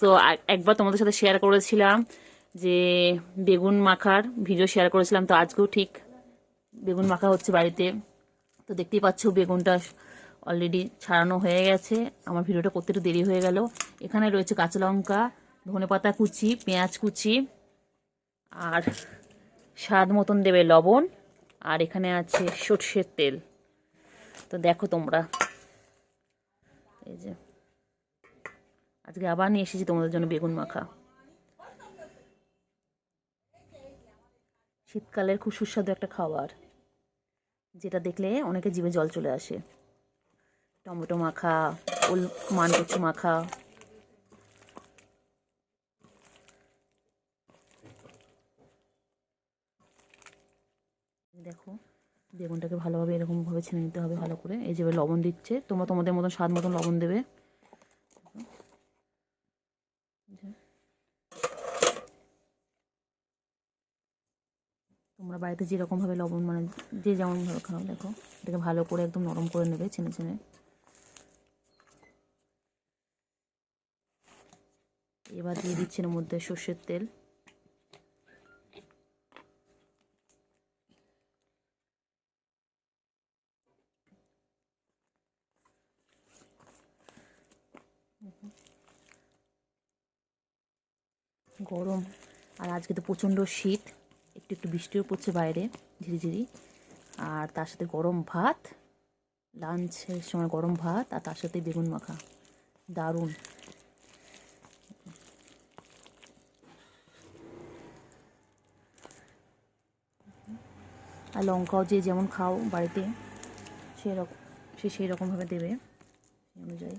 তো একবার তোমাদের সাথে শেয়ার করেছিলাম যে বেগুন মাখার ভিডিও শেয়ার করেছিলাম। তো আজকেও ঠিক বেগুন মাখা হচ্ছে বাড়িতে। তো দেখতেই পাচ্ছ বেগুনটা অলরেডি ছাড়ানো হয়ে গেছে। আমার ভিডিওটা করতে একটু দেরি হয়ে গেল। এখানে রয়েছে কাঁচা লঙ্কা, ধনে পাতা কুচি, পেঁয়াজ কুচি, আর স্বাদ মতন দেবে লবণ, আর এখানে আছে সর্ষের তেল। তো দেখো তোমরা। এই যে আজকে আবার নিয়ে এসেছি তোমাদের জন্য বেগুন মাখা। শীতকালের খুব সুস্বাদু একটা খাবার, যেটা দেখলে অনেকে জীবে জল চলে আসে। টমেটো মাখা, ওল, মানকচু মাখা। দেখো, বেগুনটাকে ভালোভাবে এরকমভাবে ছেড়ে নিতে হবে ভালো করে। এই যে এবার লবণ দিচ্ছে, তোমরা তোমাদের মতন স্বাদ মতন লবণ দেবে। তোমরা বাড়িতে যেরকমভাবে লবণ মানে যে যেমনভাবে খাও, দেখো। এটাকে ভালো করে একদম নরম করে নেবে ছেনে ছেনে। এবার দিয়ে দিচ্ছি এর মধ্যে সর্ষের তেল। গরম। আর আজকে তো প্রচণ্ড শীত। একটু একটু বৃষ্টিও পড়ছে বাইরে ঝিরিঝিরি আর তার সাথে গরম ভাত, লাঞ্চের সময় গরম ভাত, আর তার সাথে বেগুন মাখা। দারুণ। আর লঙ্কাও যে যেমন খাও বাড়িতে, সেরকম সে সেই রকমভাবে দেবে। অনুযায়ী।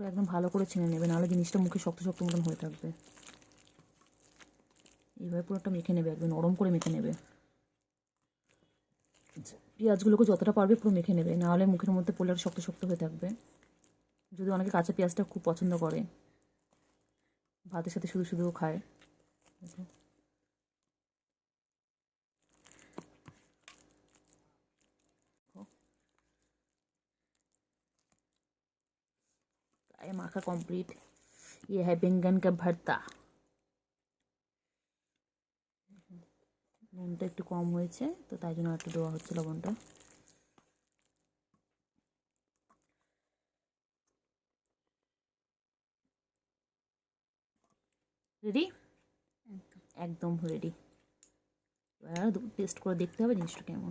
পুরো একদম ভালো করে ছেনে নেবে, নাহলে জিনিসটা মুখে শক্ত শক্ত মতন হয়ে থাকবে। এইভাবে পুরোটা মেখে নেবে, একদম নরম করে মেখে নেবে। পেঁয়াজগুলোকে যতটা পারবে পুরো মেখে নেবে, নাহলে মুখের মধ্যে পড়লে শক্ত শক্ত হয়ে থাকবে। যদি অনেকে কাঁচা পেঁয়াজটা খুব পছন্দ করে, ভাতের সাথে শুধু শুধুও খায়। माखा कंप्लीट ये है बैंगन का भरता নুনটা একটু কম হয়েছে তো তাই জন্য একটু দেওয়া হচ্ছে লবণটা রেডি একদম রেডি এবার টেস্ট করে দেখতে হবে জিনিসটা কেমন